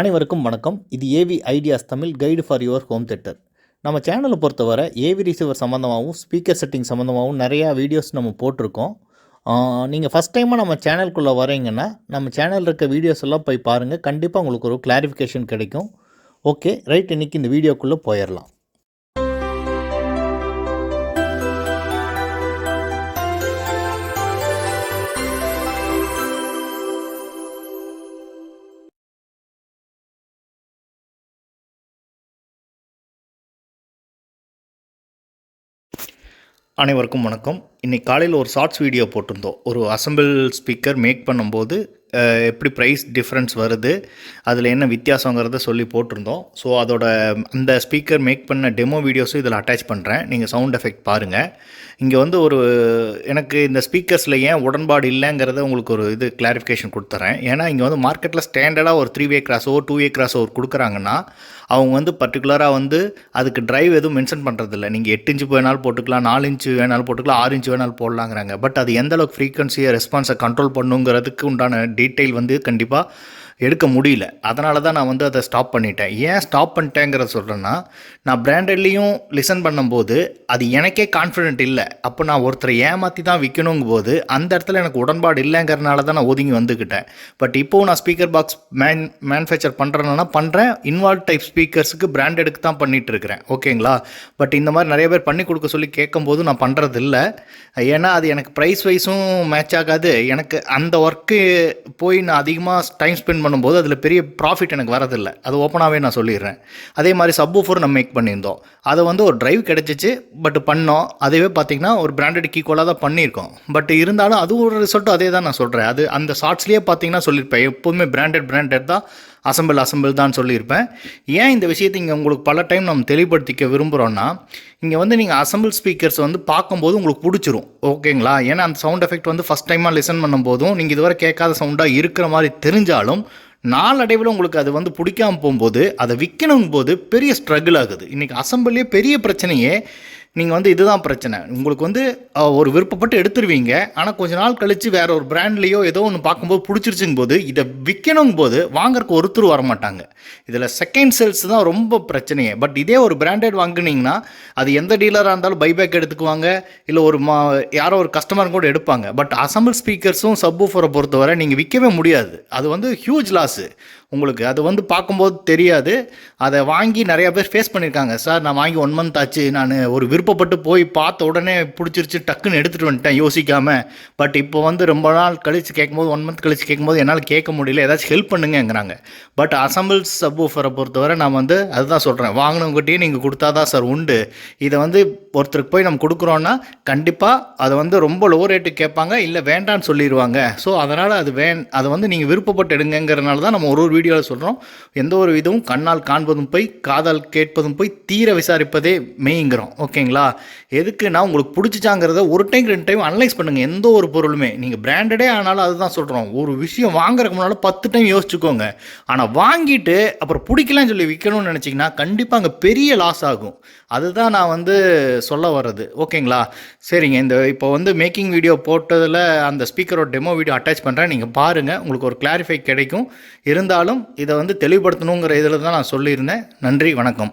அனைவருக்கும் வணக்கம். இது AV ideas Tamil guide for your home theatre நம்ம சேனலை பொறுத்தவரை ஏவி ரிசீவர் சம்மந்தமாகவும் ஸ்பீக்கர் செட்டிங் சம்மந்தமாகவும் நிறையா வீடியோஸ் நம்ம போட்டிருக்கோம். நீங்கள் ஃபஸ்ட் டைமாக நம்ம சேனலுக்குள்ளே வரீங்கன்னா நம்ம சேனலில் இருக்க வீடியோஸ் எல்லாம் போய் பாருங்கள் கண்டிப்பாக உங்களுக்கு ஒரு கிளாரிஃபிகேஷன் கிடைக்கும். ஓகே ரைட் இன்றைக்கி இந்த வீடியோக்குள்ளே போயிடலாம் அனைவருக்கும் வணக்கம். இன்றைக்கி காலையில் ஒரு ஷார்ட்ஸ் வீடியோ போட்டிருந்தோம். ஒரு அசம்பிள் ஸ்பீக்கர் மேக் பண்ணும்போது எப்படி ப்ரைஸ் டிஃப்ரென்ஸ் வருது அதில் என்ன வித்தியாசங்கிறத சொல்லி போட்டிருந்தோம். ஸோ அதோட அந்த ஸ்பீக்கர் மேக் பண்ண டெமோ வீடியோஸும் இதில் அட்டாச் பண்ணுறேன் நீங்கள் சவுண்ட் எஃபெக்ட் பாருங்கள் இங்கே வந்து ஒரு எனக்கு இந்த ஸ்பீக்கர்ஸில் ஏன் உடன்பாடு இல்லைங்கிறத உங்களுக்கு ஒரு இது கிளாரிஃபிகேஷன் கொடுத்துறேன். ஏன்னா இங்கே வந்து மார்க்கெட்டில் ஸ்டாண்டர்டாக ஒரு three way crossover two way crossover கொடுக்குறாங்கன்னா அவங்க வந்து பர்டிகுலராக வந்து அதுக்கு டிரைவ் எதுவும் மென்ஷன் பண்ணுறதில்ல நீங்கள் எட்டு இன்ச்சு வேணாலும் போட்டுக்கலாம் நாலு இன்ச்சு வேணாலும் போட்டுக்கலாம் ஆறு இன்ச்சு வேணாலும் போடலாங்கிறாங்க. பட் அது எந்தளவுக்கு ஃப்ரீக்வன்சியை ரெஸ்பான்ஸை கண்ட்ரோல் பண்ணுங்கிறதுக்கு உண்டான டீட்டெயில் வந்து கண்டிப்பாக எடுக்க முடியல. அதனால தான் நான் வந்து அதை ஸ்டாப் பண்ணிட்டேன். ஏன் ஸ்டாப் பண்ணிட்டேங்கிறத சொல்கிறேன்னா நான் பிராண்டட்லேயும் லிசன் பண்ணும்போது அது எனக்கே கான்ஃபிடென்ட் இல்லை. அப்போ நான் ஒருத்தரை ஏமாற்றி தான் விற்கணுங்கும் போது அந்த இடத்துல எனக்கு உடன்பாடு இல்லைங்கிறனால தான் நான் ஒதுங்கி வந்துக்கிட்டேன் பட் இப்போவும் நான் ஸ்பீக்கர் பாக்ஸ் மேன் மேனுஃபேக்சர் பண்ணுறேன்னா பண்ணுறேன் இன்வால்வ் டைப் ஸ்பீக்கர்ஸுக்கு பிராண்டடுக்கு தான் பண்ணிட்டு இருக்கிறேன் ஓகேங்களா? பட் இந்த மாதிரி நிறைய பேர் பண்ணி கொடுக்க சொல்லி கேட்கும்போது நான் பண்ணுறது இல்லை ஏன்னா அது எனக்கு ப்ரைஸ் வைஸும் மேட்ச் ஆகாது. எனக்கு அந்த ஒர்க்கு போய் நான் அதிகமாக டைம் ஸ்பெண்ட் பண்ணும்போது அதில் பெரிய ப்ராஃபிட் எனக்கு வரதில்லை. அது ஓப்பனாகவே நான் சொல்லிடுறேன். அதே மாதிரி சப் ஊஃபர் நம்ம மேக் பண்ணியிருந்தோம். அதை வந்து ஒரு ட்ரைவ் கிடச்சிச்சு பட் பண்ணோம். அதுவே பார்த்திங்கன்னா ஒரு பிராண்டட் ஈக்குவலாக தான் பண்ணியிருக்கோம். பட் இருந்தாலும் அது ஒரு ரிசல்ட்டும் அதே தான் நான் சொல்கிறேன் அது அந்த ஷார்ட்ஸ்லேயே பார்த்தீங்கன்னா சொல்லியிருப்பேன். எப்போதுமே பிராண்டட் பிராண்டட் தான் அசம்பிள் அசம்பிள் தான் சொல்லியிருப்பேன். ஏன் இந்த விஷயத்தை இங்கே உங்களுக்கு பல டைம் நம்ம தெளிவுபடுத்திக்க விரும்புகிறோன்னா இங்கே வந்து நீங்கள் அசம்பிள் ஸ்பீக்கர்ஸ் வந்து பார்க்கும்போது உங்களுக்கு பிடிச்சிரும். ஓகேங்களா? ஏன்னா அந்த சவுண்ட் எஃபெக்ட் வந்து ஃபஸ்ட் டைமாக லிசன் பண்ணும்போதும் நீங்கள் இதுவரை கேட்காத சவுண்டாக இருக்கிற மாதிரி தெரிஞ்சாலும் நாளடைவில் உங்களுக்கு அது வந்து பிடிக்காம போகும்போது அதை விற்கணும் போது பெரிய ஸ்ட்ரகிள் ஆகுது. இன்றைக்கி அசம்பிளே பெரிய பிரச்சனையே நீங்கள் வந்து இதுதான் பிரச்சனை. உங்களுக்கு வந்து ஒரு விருப்பப்பட்டு எடுத்துருவீங்க. ஆனால் கொஞ்ச நாள் கழித்து வேற ஒரு பிராண்ட்லேயோ ஏதோ ஒன்று பார்க்கும்போது பிடிச்சிருச்சுங்க போது இதை விற்கணும் போது வாங்குறக்கு ஒருத்தர் வர மாட்டாங்க. இதில் செகண்ட் சேல்ஸ் தான் ரொம்ப பிரச்சனையே. பட் இதே ஒரு பிராண்டட் வாங்குனீங்கன்னா அது எந்த டீலராக இருந்தாலும் பைபேக் எடுத்துக்குவாங்க. இல்லை ஒரு மா யாரோ ஒரு கஸ்டமர் கூட எடுப்பாங்க. பட் அசம்பிள் ஸ்பீக்கர்ஸும் சப்வூஃபரை பொறுத்தவரை நீங்கள் விற்கவே முடியாது. அது வந்து ஹியூஜ் லாஸு உங்களுக்கு அது வந்து பார்க்கும்போது தெரியாது. அதை வாங்கி நிறையா பேர் ஃபேஸ் பண்ணியிருக்காங்க சார் நான் வாங்கி ஒன் மந்த் ஆச்சு. நான் ஒரு விருப்பப்பட்டு போய் பார்த்த உடனே பிடிச்சிருச்சு டக்குன்னு எடுத்துகிட்டு வந்துட்டேன் யோசிக்காமல் பட் இப்போ வந்து ரொம்ப நாள் கழித்து கேட்கும்போது ஒன் மந்த் கழித்து கேட்கும்போது என்னால் கேட்க முடியல. ஏதாச்சும் ஹெல்ப் பண்ணுங்கங்கிறாங்க. பட் அசம்பிள் ஊஃபரை பொறுத்தவரை நான் வந்து அதுதான் சொல்கிறேன் வாங்கினவங்ககிட்டயே நீங்கள் கொடுத்தா தான் சார் உண்டு. இதை வந்து ஒருத்தருக்கு போய் நம்ம கொடுக்குறோன்னா கண்டிப்பாக அதை வந்து ரொம்ப லோ ரேட்டுக்கு கேட்பாங்க இல்லை வேண்டான்னு சொல்லிடுவாங்க ஸோ அதனால் அது வேன் அதை வந்து நீங்கள் விருப்பப்பட்டு எடுங்கங்கிறனால தான் நம்ம ஒரு ஒரு வீடியோவில் சொல்கிறோம் எந்த ஒரு இதுவும் கண்ணால் காண்பதும் போய் காதால் கேட்பதும் போய் தீர விசாரிப்பதே மெய்ங்கிறோம் ஓகேங்களா எதுக்குன்னா உங்களுக்கு பிடிச்சிச்சாங்கிறத ஒரு டைம் ரெண்டு டைம் அனலைஸ் பண்ணுங்கள் எந்த ஒரு பொருளுமே. நீங்கள் பிராண்டடே ஆனாலும் அதுதான் சொல்கிறோம் ஒரு விஷயம் வாங்குறதுக்கு முன்னால் பத்து டைம் யோசிச்சுக்கோங்க. ஆனால் வாங்கிட்டு அப்புறம் பிடிக்கலன்னு சொல்லி விற்கணும்னு நினச்சிங்கன்னா கண்டிப்பாக அங்கே பெரிய லாஸ் ஆகும். அதுதான் நான் வந்து சொல்ல வர்றது. ஓகேங்களா? சரிங்க. இந்த இப்போ வந்து மேக்கிங் வீடியோ போட்டதில் அந்த ஸ்பீக்கரோட டெமோ வீடியோ அட்டாச் பண்ணுறேன் நீங்கள் பாருங்கள் உங்களுக்கு ஒரு கிளாரிஃபை கிடைக்கும். இருந்தாலும் இதை வந்து தெளிவுபடுத்தணுங்கிற இதில் தான் நான் சொல்லியிருந்தேன். நன்றி. வணக்கம்.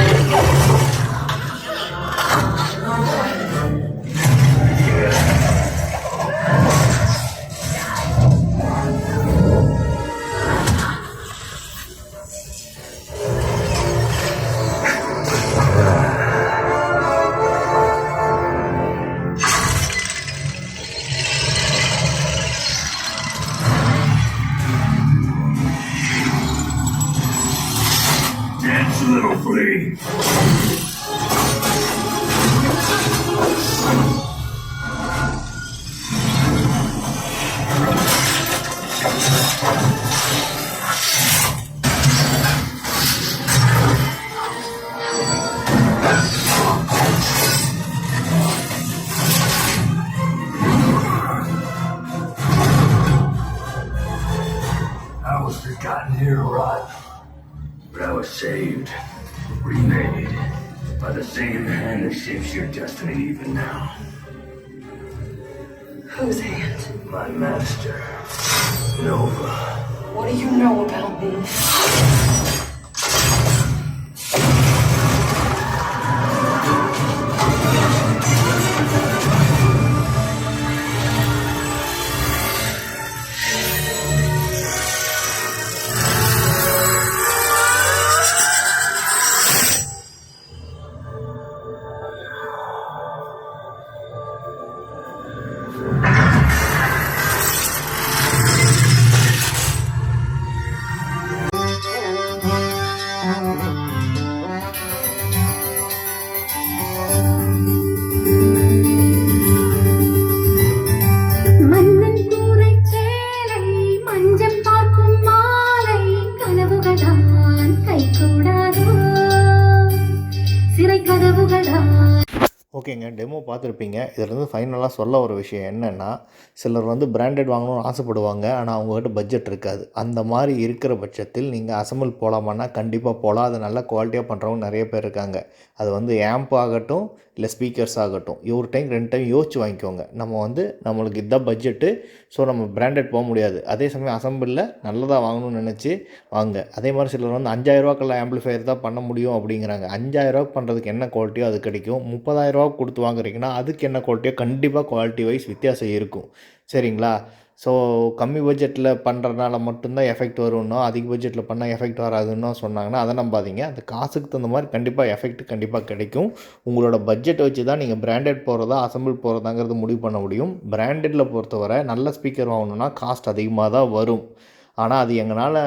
I was forgotten here, rot. but I was saved remade, by the same hand that shapes your destiny even now. Whose hand? My master, Nova. What do you know about me? கனவுகளான் கை கூடாதோ? சிறை கதவுகளா? ஓகேங்க demo பார்த்துருப்பீங்க. இதுலேருந்து ஃபைனலாக சொல்ல ஒரு விஷயம் என்னென்னா சிலர் வந்து பிராண்டட் வாங்கணும்னு ஆசைப்படுவாங்க ஆனால் அவங்ககிட்ட பட்ஜெட் இருக்காது. அந்த மாதிரி இருக்கிற பட்சத்தில் நீங்கள் அசம்பிள் போகலாமான்னா கண்டிப்பாக போகலாம் அது நல்லா குவாலிட்டியாக பண்ணுறவங்க நிறைய பேர் இருக்காங்க. அது வந்து ஆம்ப் ஆகட்டும் இல்லை ஸ்பீக்கர்ஸ் ஆகட்டும். ஒரு டைம் ரெண்டு டைம் யோசிச்சு வாங்கிக்கோங்க. நம்ம வந்து நம்மளுக்கு இதுதான் பட்ஜெட்டு ஸோ நம்ம பிராண்டட் போக முடியாது. அதே சமயம் அசம்பிளில் நல்லதாக வாங்கணும்னு நினச்சி வாங்க. அதே மாதிரி சிலர் வந்து அஞ்சாயிரரூவாக்கெல்லாம் ஆம்பிளிஃபையர் தான் பண்ண முடியும் அப்படிங்கிறாங்க. அஞ்சாயிரரூவா பண்ணுறதுக்கு என்ன குவாலிட்டியோ அது கிடைக்கும். முப்பதாயிரரூவா கொடுத்து வாங்குறீங்கன்னா அதுக்கு என்ன குவாலிட்டியோ கண்டிப்பாக குவாலிட்டி வைஸ் வித்தியாசம் இருக்கும். சரிங்களா? ஸோ கம்மி பட்ஜெட்டில் பண்ணுறதுனால மட்டும்தான் எஃபெக்ட் வரும்னோ அதிக பட்ஜெட்டில் பண்ணால் எஃபெக்ட் வராதுன்னு சொன்னாங்கன்னா அதை நம்பாதீங்க. அந்த காசுக்கு தகுந்த மாதிரி கண்டிப்பாக எஃபெக்ட் கண்டிப்பாக கிடைக்கும். உங்களோட பட்ஜெட்டை வச்சு தான் நீங்கள் பிராண்டட் போகிறதா அசம்பிள் போகிறதாங்கிறது முடிவு பண்ண முடியும். பிராண்டடில் பொறுத்தவரை நல்ல ஸ்பீக்கர் வாங்கணுன்னா காஸ்ட் அதிகமாக தான் வரும். ஆனால் அது எங்களால்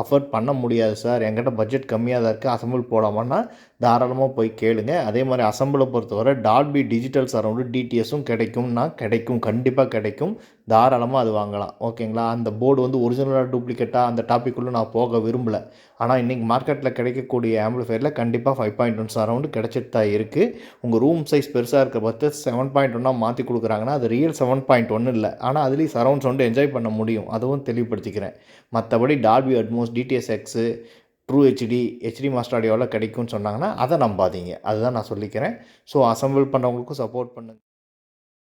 அஃபோர்ட் பண்ண முடியாது சார் என்கிட்ட பட்ஜெட் கம்மியாக தான் இருக்குது அசம்பிள் போடாமன்னா தாராளமாக போய் கேளுங்க. அதே மாதிரி அசம்பிளை பொறுத்தவரை டால்பி டிஜிட்டல் சரௌண்டு டிடிஎஸும் கிடைக்கும்னா கிடைக்கும். கண்டிப்பாக கிடைக்கும். தாராளமாக அது வாங்கலாம். ஓகேங்களா அந்த போர்டு வந்து ஒரிஜினலாக டூப்ளிகேட்டாக அந்த டாப்பிக்குள்ளே நான் போக விரும்பலை. ஆனால் இன்றைக்கி மார்க்கெட்டில் கிடைக்கக்கூடிய ஆம்பிளிஃபயரில் கண்டிப்பாக ஃபைவ் பாயிண்ட் ஒன் சரௌண்டு கிடச்சிட்டு தான் இருக்குது உங்கள் ரூம் சைஸ் பெருசாக இருக்க பார்த்து செவன் பாயிண்ட் ஒன்னாக மாற்றி கொடுக்குறாங்கன்னா அது ரியல் செவன் பாயிண்ட் ஒன்று இல்லை. ஆனால் அதுலேயும் சரௌண்ட் சவுண்டு என்ஜாய் பண்ண முடியும். அதுவும் தெளிவுபடுத்திக்கிறேன். மற்றபடி Dolby Atmos DTS X true HD HD master ஆடியோவில் கிடைக்கும்னு சொன்னாங்கன்னா அதை நம்பாதீங்க. அதுதான் நான் சொல்லிக்கிறேன். ஸோ அசம்பிள் பண்ணுறவங்களுக்கும் சப்போர்ட் பண்ணுங்கள்